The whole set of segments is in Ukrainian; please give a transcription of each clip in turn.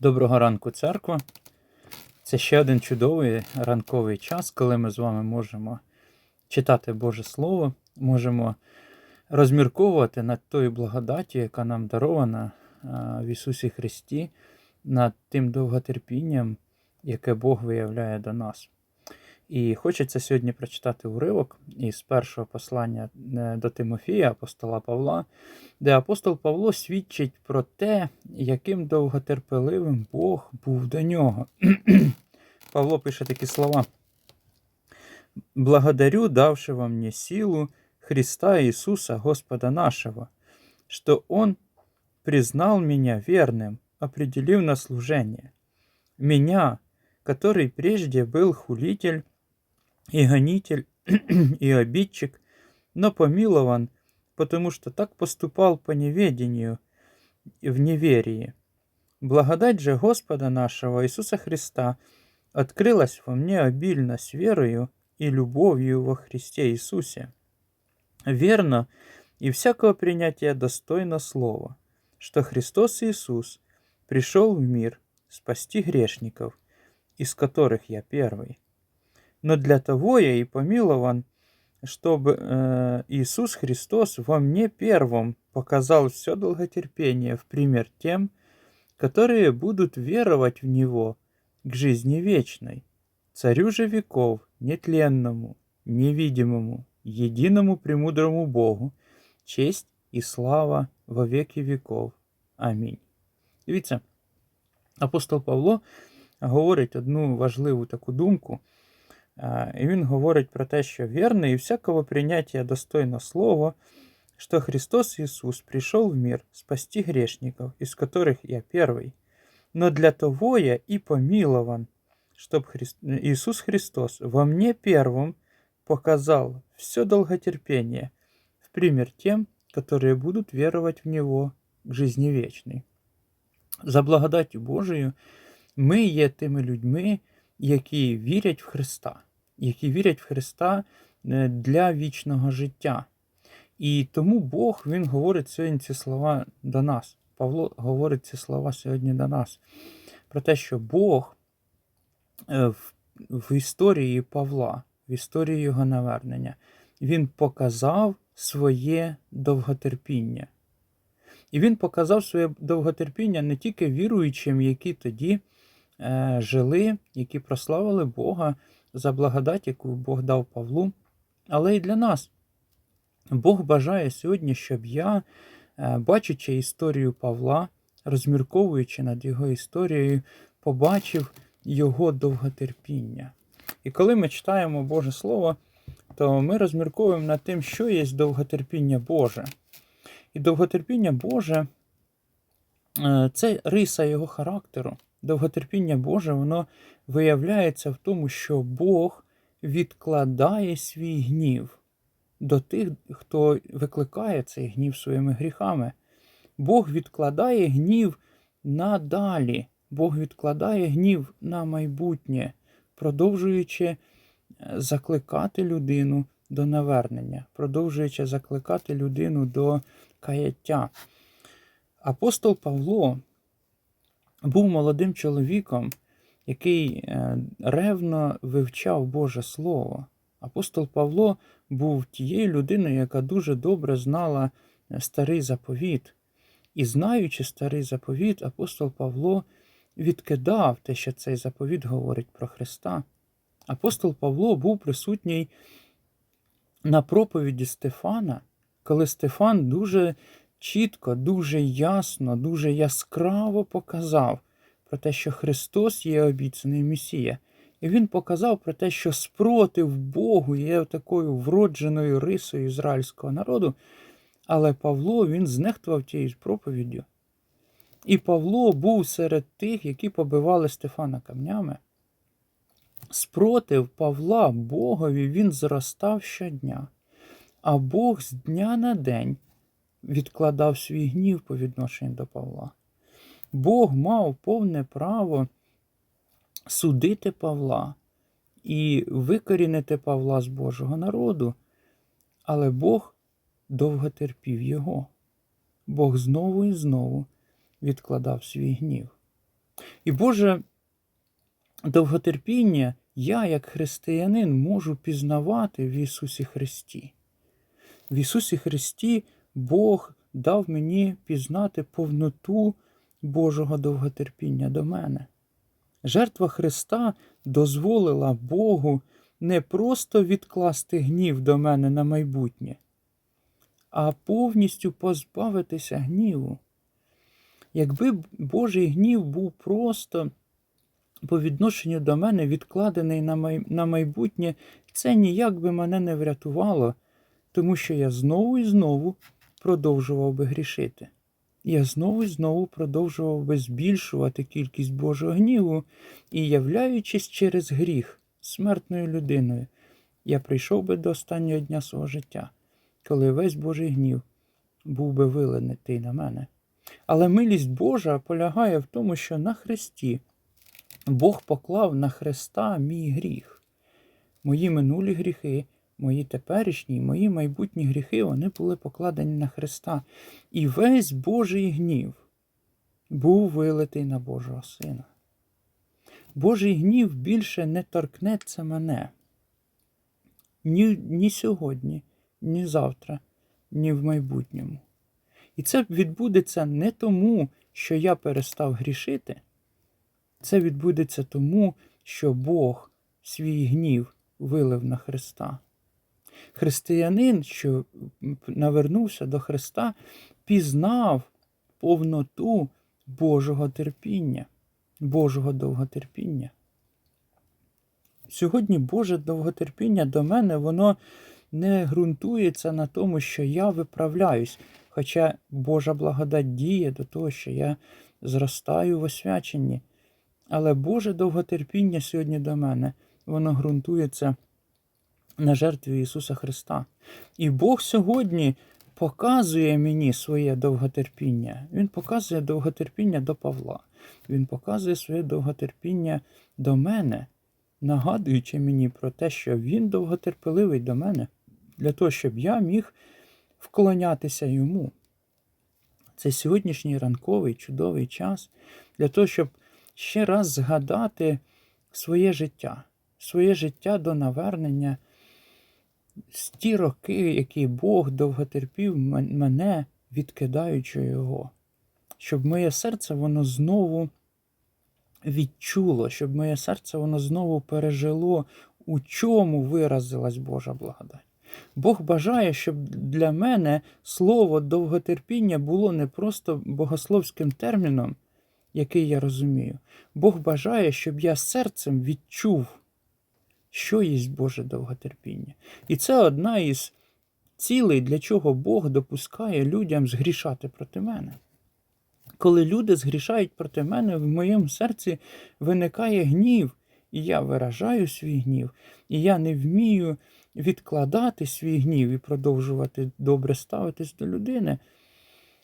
Доброго ранку, церква. Це ще один чудовий ранковий час, коли ми з вами можемо читати Боже Слово, можемо розмірковувати над тою благодаттю, яка нам дарована в Ісусі Христі, над тим довготерпінням, яке Бог виявляє до нас. І хочеться сьогодні прочитати уривок із першого послання е, до Тимофія, апостола Павла, де апостол Павло свідчить про те, яким довготерпеливим Бог був до нього. Павло пише такі слова: Благодарю, давши вам мне силу Христа Иисуса, Господа нашего, что Он признал меня верным, определив на служение. Меня, который прежде был хулитель и гонитель и обидчик, но помилован, потому что так поступал по неведению в неверии. Благодать же Господа нашего Иисуса Христа открылась во мне обильно с верою и любовью во Христе Иисусе. Верно и всякого принятия достойно слова, что Христос Иисус пришел в мир спасти грешников, из которых я первый. Но для того я и помилован, чтобы э, Иисус Христос во мне первым показал все долготерпение в пример тем, которые будут веровать в Него к жизни вечной, Царю же веков, нетленному, невидимому, единому премудрому Богу, честь і слава во веки веков. Амінь. Дивіться, апостол Павло говорить одну важливу таку думку. А, І він говорить про те, що вірне і всякого прийняття достойно слово, что Христос Иисус пришел в мир спасти грешников, из которых я первый. Но для того я и помилован, чтоб Христ... Иисус Христос во мне первым показал все долготерпение в пример тем, которые будут веровать в Него к жизни вечной. За благодаттю Божою ми є тими людьми, які вірять в Христа, які вірять в Христа е, для вічного життя. І тому Бог Він говорить сьогодні ці слова до нас. Павло говорить ці слова сьогодні до нас. Про те, що Бог е, в, історії Павла, в історії його навернення, він показав своє довготерпіння. І він показав своє довготерпіння не тільки віруючим, які тоді жили, які прославили Бога за благодать, яку Бог дав Павлу, але й для нас. Бог бажає сьогодні, щоб я, е, бачачи історію Павла, розмірковуючи над його історією, побачив його довготерпіння. І коли ми читаємо Боже Слово, то ми розмірковуємо над тим, що є довготерпіння Боже. І довготерпіння Боже е, це риса його характеру. Довготерпіння Боже, воно виявляється в тому, що Бог відкладає свій гнів до тих, хто викликає цей гнів своїми гріхами. Бог відкладає гнів надалі. Бог відкладає гнів на майбутнє, продовжуючи е, закликати людину до навернення, продовжуючи закликати людину до каяття. Апостол Павло був молодим чоловіком, який е, ревно вивчав Боже Слово. Апостол Павло був тією людиною, яка дуже добре знала е, старий заповіт. І знаючи старий заповіт, апостол Павло відкидав те, що цей заповіт говорить про Христа. Апостол Павло був присутній на проповіді Стефана, коли Стефан дуже чітко, дуже ясно, дуже яскраво показав про те, що Христос є обіцяний Месія. І він показав про те, що спротив Богу є такою вродженою рисою ізраїльського народу, але Павло він знехтував тією проповіддю. І Павло був серед тих, які побивали Стефана камнями. Спротив Павла Богові він зростав щодня, а Бог з дня на день відкладав свій гнів по відношенню до Павла. Бог мав повне право судити Павла і викорінити Павла з Божого народу, але Бог довго терпів його. Бог знову і знову відкладав свій гнів. І Боже довготерпіння я, як християнин, можу пізнавати в Ісусі Христі. В Ісусі Христі Бог дав мені пізнати повноту Божого довготерпіння до мене. Жертва Христа дозволила Богу не просто відкласти гнів до мене на майбутнє, а повністю позбавитися гніву. Якби Божий гнів був просто по відношенню до мене відкладений на майбутнє, це ніяк би мене не врятувало, тому що я знову і знову продовжував би грішити. Я знову і знову продовжував би збільшувати кількість Божого гніву і, являючись через гріх смертною людиною, я прийшов би до останнього дня свого життя, коли весь Божий гнів був би вилений на мене. Але милість Божа полягає в тому, що на Христі Бог поклав на Христа мій гріх. Мої минулі гріхи, мої теперішні, мої майбутні гріхи, вони були покладені на Христа. І весь Божий гнів був вилитий на Божого Сина. Божий гнів більше не торкнеться мене. Ні, ні сьогодні, ні завтра, ні в майбутньому. І це відбудеться не тому, що я перестав грішити. Це відбудеться тому, що Бог свій гнів вилив на Христа. Християнин, що навернувся до Христа, пізнав повноту Божого терпіння, Божого довготерпіння. Сьогодні Боже довготерпіння до мене, воно не ґрунтується на тому, що я виправляюсь, хоча Божа благодать діє до того, що я зростаю в освяченні. Але Боже довготерпіння сьогодні до мене, воно ґрунтується на жертві Ісуса Христа. І Бог сьогодні показує мені своє довготерпіння. Він показує довготерпіння до Павла. Він показує своє довготерпіння до мене, нагадуючи мені про те, що Він довготерпеливий до мене, для того, щоб я міг вклонятися йому. Це сьогоднішній ранковий чудовий час для того, щоб ще раз згадати своє життя, своє життя до навернення ті роки, які Бог довготерпів мене, відкидаючи його, щоб моє серце воно знову відчуло, щоб моє серце воно знову пережило, у чому виразилась Божа благодать. Бог бажає, щоб для мене слово довготерпіння було не просто богословським терміном, який я розумію. Бог бажає, щоб я серцем відчув, що є Боже довготерпіння. І це одна із цілей, для чого Бог допускає людям згрішати проти мене. Коли люди згрішають проти мене, в моєму серці виникає гнів, і я виражаю свій гнів, і я не вмію відкладати свій гнів і продовжувати добре ставитись до людини.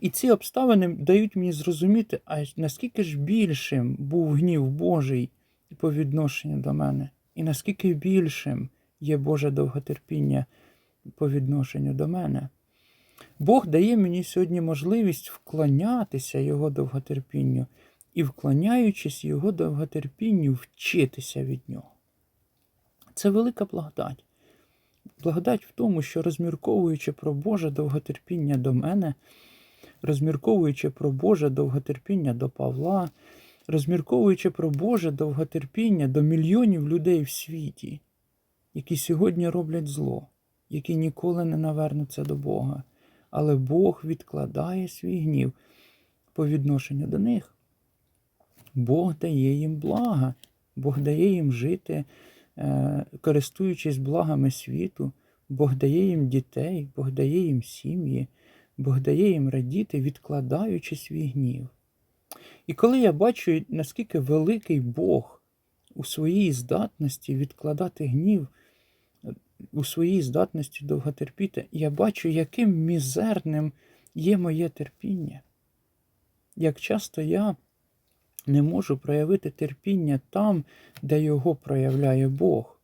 І ці обставини дають мені зрозуміти, а наскільки ж більшим був гнів Божий по відношенню до мене, і наскільки більшим є Боже довготерпіння по відношенню до мене. Бог дає мені сьогодні можливість вклонятися Його довготерпінню і, вклоняючись Його довготерпінню, вчитися від нього. Це велика благодать. Благодать в тому, що розмірковуючи про Боже довготерпіння до мене, розмірковуючи про Боже довготерпіння до Павла, розмірковуючи про Боже довготерпіння до мільйонів людей в світі, які сьогодні роблять зло, які ніколи не навернуться до Бога, але Бог відкладає свій гнів по відношенню до них. Бог дає їм блага, Бог дає їм жити, е, користуючись благами світу, Бог дає їм дітей, Бог дає їм сім'ї. Бог дає їм радіти, відкладаючи свій гнів. І коли я бачу, наскільки великий Бог у своїй здатності відкладати гнів, у своїй здатності довготерпіти, я бачу, яким мізерним є моє терпіння. Як часто я не можу проявити терпіння там, де його проявляє Бог.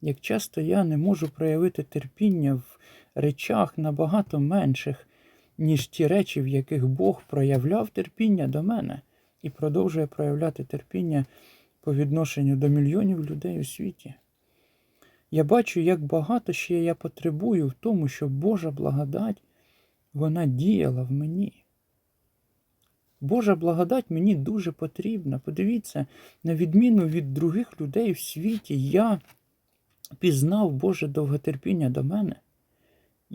Як часто я не можу проявити терпіння в речах набагато менших, ніж ті речі, в яких Бог проявляв терпіння до мене. і продовжує проявляти терпіння по відношенню до мільйонів людей у світі. Я бачу, як багато ще я потребую в тому, щоб Божа благодать вона діяла в мені. Божа благодать мені дуже потрібна. Подивіться, на відміну від других людей в світі, я пізнав Боже довготерпіння до мене.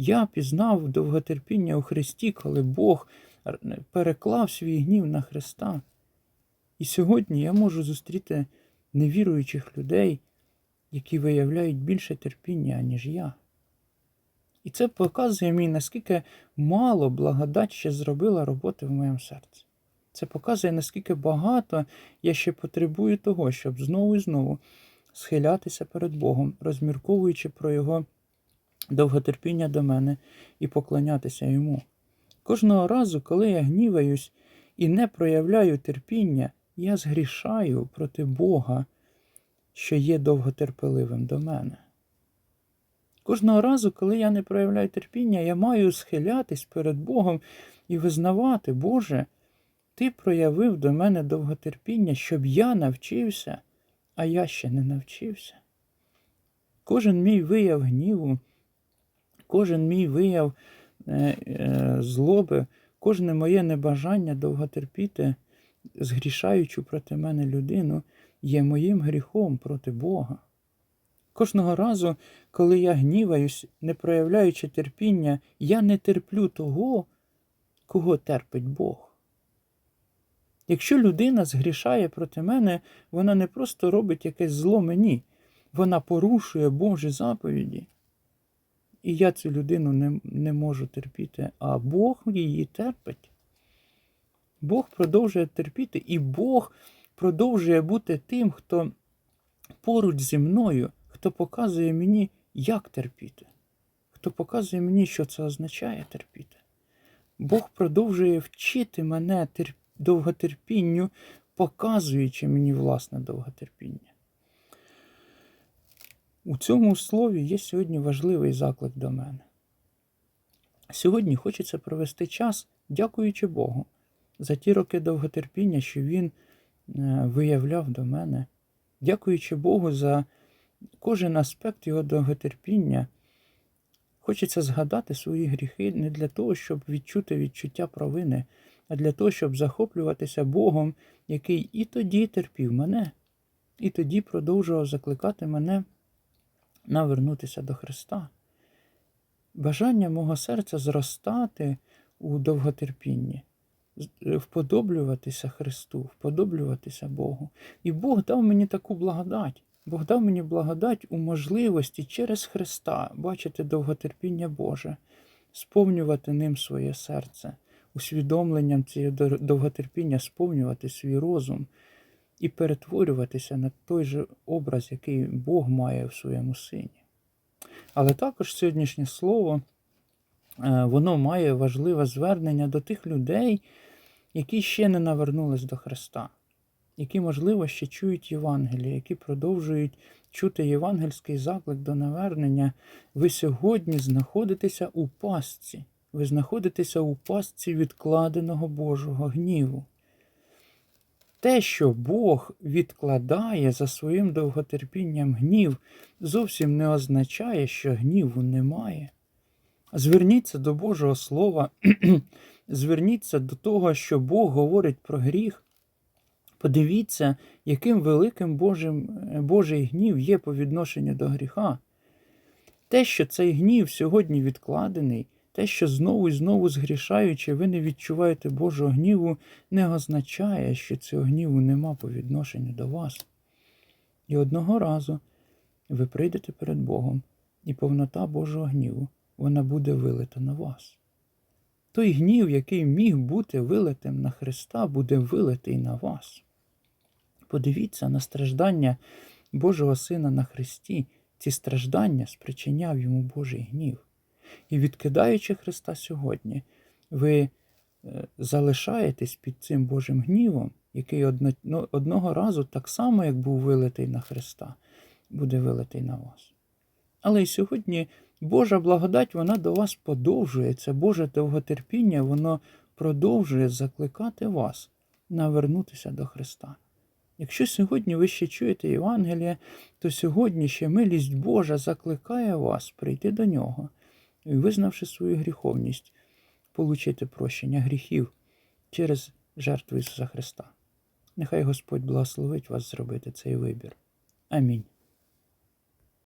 Я пізнав довготерпіння у Христі, коли Бог переклав свій гнів на Христа. І сьогодні я можу зустріти невіруючих людей, які виявляють більше терпіння, ніж я. І це показує мені, наскільки мало благодать ще зробила роботи в моєму серці. Це показує, наскільки багато я ще потребую того, щоб знову і знову схилятися перед Богом, розмірковуючи про Його довготерпіння до мене і поклонятися Йому. Кожного разу, коли я гніваюсь і не проявляю терпіння, я згрішаю проти Бога, що є довготерпеливим до мене. Кожного разу, коли я не проявляю терпіння, я маю схилятись перед Богом і визнавати, Боже, Ти проявив до мене довготерпіння, щоб я навчився, а я ще не навчився. Кожен мій вияв гніву, кожен мій вияв е, е, злоби, кожне моє небажання довготерпіти, згрішаючи проти мене людину, є моїм гріхом проти Бога. Кожного разу, коли я гніваюсь, не проявляючи терпіння, я не терплю того, кого терпить Бог. Якщо людина згрішає проти мене, вона не просто робить якесь зло мені, вона порушує Божі заповіді. І я цю людину не, не можу терпіти, а Бог її терпить. Бог продовжує терпіти, і Бог продовжує бути тим, хто поруч зі мною, хто показує мені, як терпіти, хто показує мені, що це означає терпіти. Бог продовжує вчити мене терп... довготерпінню, показуючи мені власне довготерпіння. У цьому слові є сьогодні важливий заклик до мене. Сьогодні хочеться провести час, дякуючи Богу, за ті роки довготерпіння, що Він е, виявляв до мене, дякуючи Богу за кожен аспект його довготерпіння. Хочеться згадати свої гріхи не для того, щоб відчути відчуття провини, а для того, щоб захоплюватися Богом, який і тоді терпів мене, і тоді продовжував закликати мене навернутися до Христа. Бажання мого серця зростати у довготерпінні, вподоблюватися Христу, вподоблюватися Богу. І Бог дав мені таку благодать. Бог дав мені благодать у можливості через Христа бачити довготерпіння Боже, сповнювати ним своє серце, усвідомленням цієї довготерпіння сповнювати свій розум і перетворюватися на той же образ, який Бог має в своєму сині. Але також сьогоднішнє слово е, воно має важливе звернення до тих людей, які ще не навернулись до Христа, які, можливо, ще чують Євангеліє, які продовжують чути євангельський заклик до навернення. Ви сьогодні знаходитеся у пастці. Ви знаходитеся у пастці відкладеного Божого гніву. Те, що Бог відкладає за своїм довготерпінням гнів, зовсім не означає, що гніву немає. Зверніться до Божого Слова, зверніться до того, що Бог говорить про гріх. Подивіться, яким великим Божим, Божий гнів є по відношенню до гріха. Те, що цей гнів сьогодні відкладений, те, що знову і знову згрішаючи, ви не відчуваєте Божого гніву, не означає, що цього гніву нема по відношенню до вас. І одного разу ви прийдете перед Богом, і повнота Божого гніву вона буде вилита на вас. Той гнів, який міг бути вилитим на Христа, буде вилитий на вас. Подивіться на страждання Божого Сина на Христі, ці страждання спричиняв йому Божий гнів. І відкидаючи Христа сьогодні, ви е, залишаєтесь під цим Божим гнівом, який ну, одного разу, так само, як був вилитий на Христа, буде вилитий на вас. Але й сьогодні Божа благодать, вона до вас подовжується, Боже довготерпіння, воно продовжує закликати вас навернутися до Христа. Якщо сьогодні ви ще чуєте Євангеліє, то сьогодні ще милість Божа закликає вас прийти до нього і, визнавши свою гріховність, получити прощення гріхів через жертву Ісуса Христа. Нехай Господь благословить вас зробити цей вибір. Амінь.